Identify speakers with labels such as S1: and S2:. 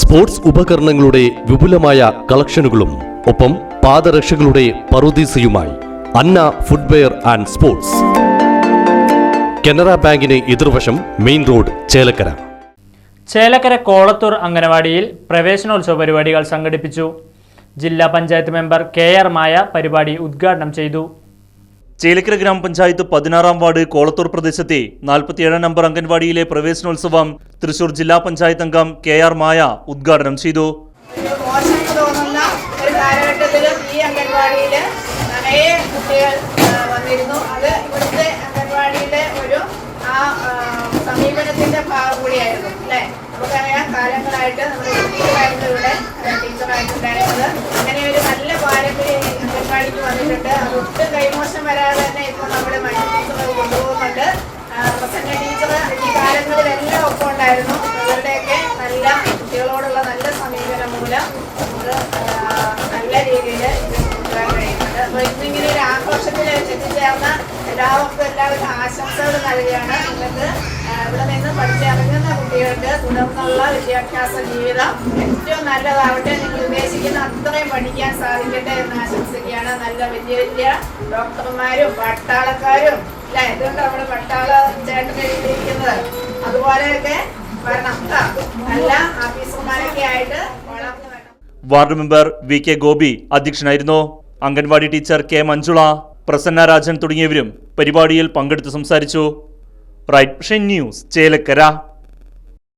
S1: Sports ഉപകരണങ്ങളുടെ വിപുലമായ കളക്ഷനുകളും ഒപ്പം പാദരക്ഷകളുടെ പറുദീസയുമായി Anna footwear and sports. Canara ബാങ്കിന് എതിർവശം മെയിൻ റോഡ് ചേലക്കര.
S2: ചേലക്കര കോളത്തൂർ അംഗനവാടിയിൽ പ്രവേശനോത്സവ പരിപാടികൾ സംഘടിപ്പിച്ചു. ജില്ലാ panchayat member K R Maya പരിപാടി ഉദ്ഘാടനം ചെയ്തു.
S3: ചേലക്കര ഗ്രാമപഞ്ചായത്ത് പതിനാറാം വാർഡ് കോളത്തൂർ പ്രദേശത്തെ നാൽപ്പത്തിയേഴാം നമ്പർ അംഗൻവാടിയിലെ പ്രവേശനോത്സവം തൃശൂർ ജില്ലാ പഞ്ചായത്ത് അംഗം കെ ആർ മായ ഉദ്ഘാടനം ചെയ്തു.
S4: സമീപനത്തിന്റെ അല്ലേ? കാലങ്ങളായിട്ട് നമ്മുടെ ഇവിടെ ടീച്ചറായിട്ടുണ്ടായിരുന്നത്. അങ്ങനെ ഒരു നല്ല പാരമ്പര്യം അംഗൻവാടിക്ക് വന്നിട്ടുണ്ട്. അത് ഒട്ടും കൈമോശം എത്തിച്ചേർന്ന എല്ലാവർക്കും എല്ലാവരും ആശംസകൾ നൽകുകയാണ്. നിങ്ങൾക്ക് ഇവിടെ നിന്ന് പഠിച്ചിറങ്ങുന്ന കുട്ടികൾക്ക് തുടർന്നുള്ള വിദ്യാഭ്യാസ ജീവിതം ഏറ്റവും നല്ലതാവട്ടെ നിങ്ങൾ ഉദ്ദേശിക്കുന്ന. അത്രയും പഠിക്കാൻ സാധിക്കട്ടെ എന്ന് ആശംസിക്കുകയാണ്. നല്ല വലിയ വലിയ ഡോക്ടർമാരും പട്ടാളക്കാരും അല്ലെ എന്തുകൊണ്ട് നമ്മുടെ പട്ടാള ചേട്ടൻ എഴുതിയിരിക്കുന്നത്? അതുപോലെയൊക്കെ
S3: ward member V K Gopi അധ്യക്ഷനായിരുന്നു. Anganwadi teacher K Manjula. Prasanna Rajan തുടങ്ങിയവരും പരിപാടിയിൽ പങ്കെടുത്ത് സംസാരിച്ചു. Right news Chelakkara.